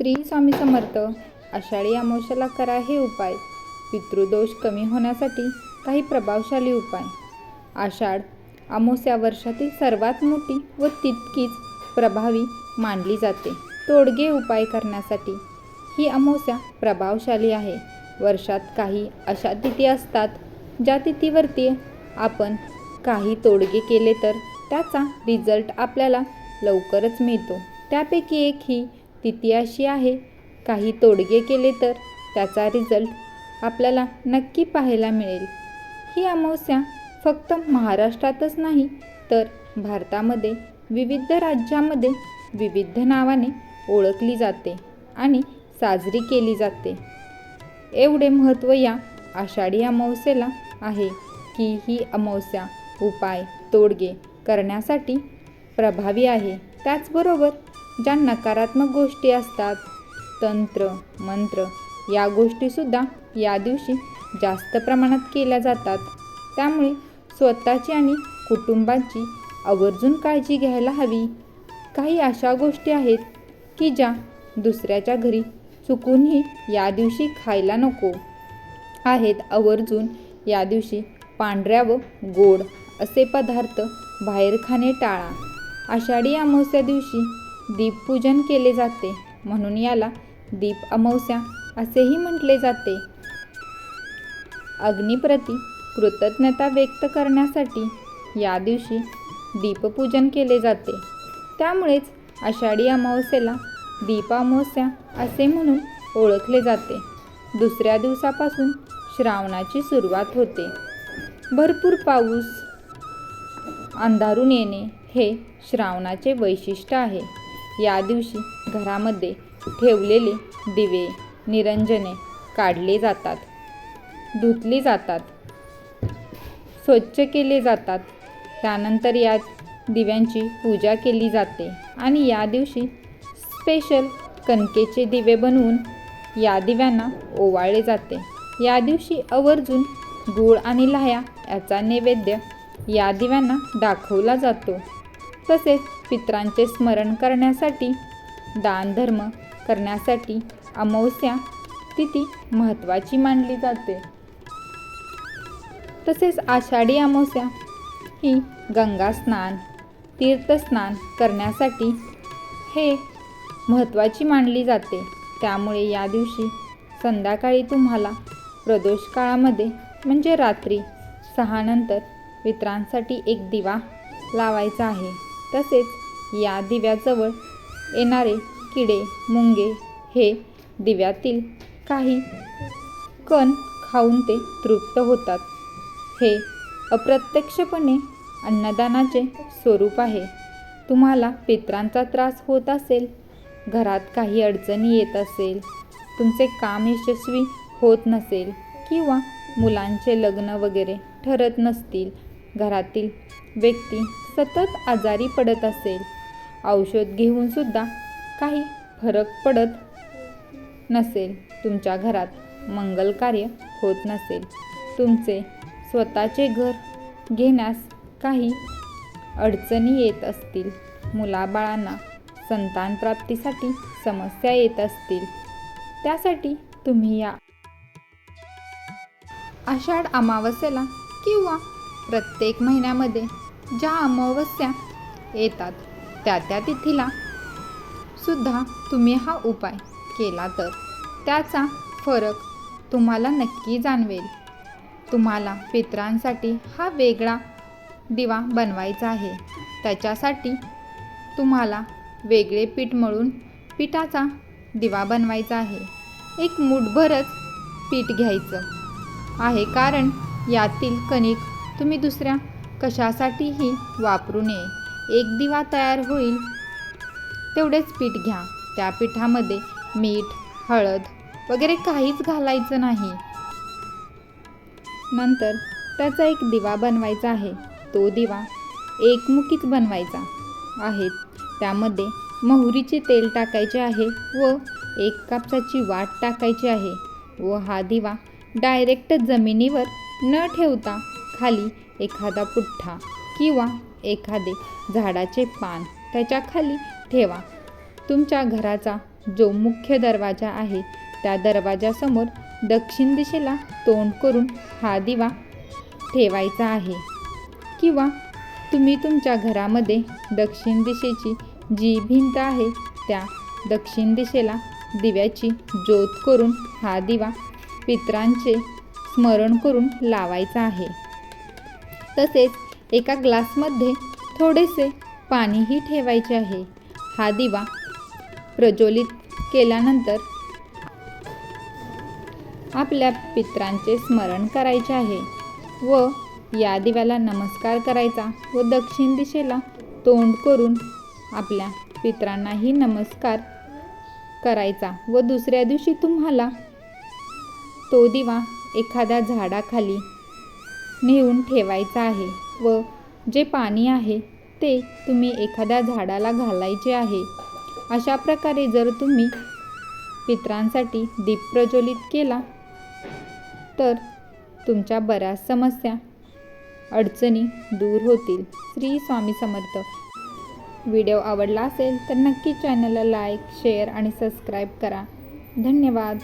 श्री स्वामी समर्थ आषाढी अमावस्याला करा हे उपाय. पितृदोष कमी होण्यासाठी काही प्रभावशाली उपाय. आषाढ अमावस्या वर्षातील सर्वात मोठी व तितकीच प्रभावी मानली जाते. तोडगे उपाय करण्यासाठी ही अमावस्या प्रभावशाली आहे. वर्षात काही अशा तिथी असतात ज्या तिथीवरती आपण काही तोडगे केले तर त्याचा रिझल्ट आपल्याला लवकरच मिळतो. त्यापैकी एक ही तिथी अशी आहे. काही तोडगे केले तर त्याचा रिझल्ट आपल्याला नक्की पाहायला मिळेल. ही अमावस्या फक्त महाराष्ट्रातच नाही तर भारतामध्ये विविध राज्यामध्ये विविध नावाने ओळखली जाते आणि साजरी केली जाते. एवढे महत्त्व या आषाढी अमावस्येला आहे की ही अमावस्या उपाय तोडगे करण्यासाठी प्रभावी आहे. त्याचबरोबर ज्या नकारात्मक गोष्टी असतात तंत्र मंत्र या गोष्टीसुद्धा या दिवशी जास्त प्रमाणात केल्या जातात. त्यामुळे स्वतःची आणि कुटुंबाची आवर्जून काळजी घ्यायला हवी. काही अशा गोष्टी आहेत की ज्या दुसऱ्याच्या घरी चुकूनही या दिवशी खायला नको. आहेत आवर्जून या दिवशी पांढऱ्या व गोड असे पदार्थ बाहेर खाणे टाळा. आषाढी अमावस्या दिवशी दीपपूजन केले जाते. म्हणून याला दीप अमावस्या असेही म्हटले जाते. अग्निप्रती कृतज्ञता व्यक्त करण्यासाठी या दिवशी दीपपूजन केले जाते. त्यामुळेच आषाढी अमावस्येला दीप अमावस्या असे म्हणून ओळखले जाते. दुसऱ्या दिवसापासून श्रावणाची सुरुवात होते. भरपूर पाऊस अंधारून येणे हे श्रावणाचे वैशिष्ट्य आहे. या दिवशी घरामध्ये ठेवलेले दिवे निरंजने काढले जातात धुतली जातात स्वच्छ केले जातात. त्यानंतर या दिव्यांची पूजा केली जाते आणि या दिवशी स्पेशल कणकेचे दिवे बनवून या दिव्यांना ओवाळले जाते. या दिवशी आवर्जून गूळ आणि लाह्या याचा नैवेद्य या दिव्यांना दाखवला जातो. तसेच पित्रांचे स्मरण करण्यासाठी दानधर्म करण्यासाठी अमावस्या तिथी महत्त्वाची मानली जाते. तसेच आषाढी अमावस्या ही गंगा स्नान तीर्थस्नान करण्यासाठी हे महत्त्वाची मानली जाते. त्यामुळे या दिवशी संध्याकाळी तुम्हाला प्रदोष काळामध्ये म्हणजे रात्री सहानंतर मित्रांसाठी एक दिवा लावायचा आहे. तसेच या दिव्याजवळ येणारे किडे मुंगे हे दिव्यातील काही कण खाऊन ते तृप्त होतात. हे अप्रत्यक्षपणे अन्नदानाचे स्वरूप आहे. तुम्हाला पित्रांचा त्रास होत असेल घरात काही अडचणी येत असेल तुमचे काम यशस्वी होत नसेल किंवा मुलांचे लग्न वगैरे ठरत नसतील घरातील व्यक्ती सतत आजारी पडत असेल. औषध घेऊनसुद्धा काही फरक पडत नसेल. तुमच्या घरात मंगल कार्य होत नसेल. तुमचे स्वतःचे घर घेण्यास काही अडचणी येत असतील. मुलाबाळांना संतान प्राप्तीसाठी समस्या येत असतील. त्यासाठी तुम्ही या. आषाढ अमावस्येला किंवा प्रत्येक महिन्यामध्ये ज्या अमावस्या येतात त्या त्या तिथीला सुद्धा तुम्ही हा उपाय केला तर. त्याचा फरक तुम्हाला नक्की जाणवेल. तुम्हाला पित्रांसाठी हा वेगळा दिवा बनवायचा आहे. त्याच्यासाठी तुम्हाला वेगळे पीठ मळून पिठाचा दिवा बनवायचा आहे. एक मुठभरच पीठ घ्यायचं आहे कारण यातील कणिक तुम्ही दुसऱ्या कशासाठीही वापरू नये. एक दिवा तयार होईल. तेवढेच पीठ घ्या. त्या पिठामध्ये मीठ हळद वगैरे काहीच घालायचं नाही. नंतर त्याचा एक दिवा बनवायचा आहे. तो दिवा एकमुखीच बनवायचा आहे. त्यामध्ये मोहरीचे तेल टाकायचे आहे व एक कापसाची वाट टाकायची आहे व हा दिवा डायरेक्ट जमिनीवर न ठेवता खाली एखादा पुठ्ठा किंवा एखादे झाडाचे पान त्याच्याखाली ठेवा. तुमच्या घराचा जो मुख्य दरवाजा आहे त्या दरवाजासमोर दक्षिण दिशेला तोंड करून हा दिवा ठेवायचा आहे. किंवा तुम्ही तुमच्या घरामध्ये दक्षिण दिशेची जी भिंत आहे त्या दक्षिण दिशेला दिव्याची ज्योत करून हा दिवा पित्रांचे स्मरण करून लावायचा आहे. तसेच एका ग्लासमध्ये थोडेसे पाणीही ठेवायचे आहे. हा दिवा प्रज्वलित केल्यानंतर आपल्या पित्रांचे स्मरण करायचे आहे व या दिव्याला नमस्कार करायचा व दक्षिण दिशेला तोंड करून आपल्या पित्रांनाही नमस्कार करायचा व दुसऱ्या दिवशी तुम्हाला तो दिवा एखाद्या झाडाखाली नेऊन ठेवायचा आहे व जे पाणी आहे ते तुम्ही एखाद्या झाडाला घालायचे आहे. अशा प्रकारे जर तुम्ही पित्रांसाठी दीप प्रज्वलित केला तर तुमच्या बऱ्याच समस्या अडचणी दूर होतील. श्री स्वामी समर्थ. व्हिडिओ आवडला असेल तर नक्की चॅनलला लाईक शेअर आणि सबस्क्राईब करा. धन्यवाद.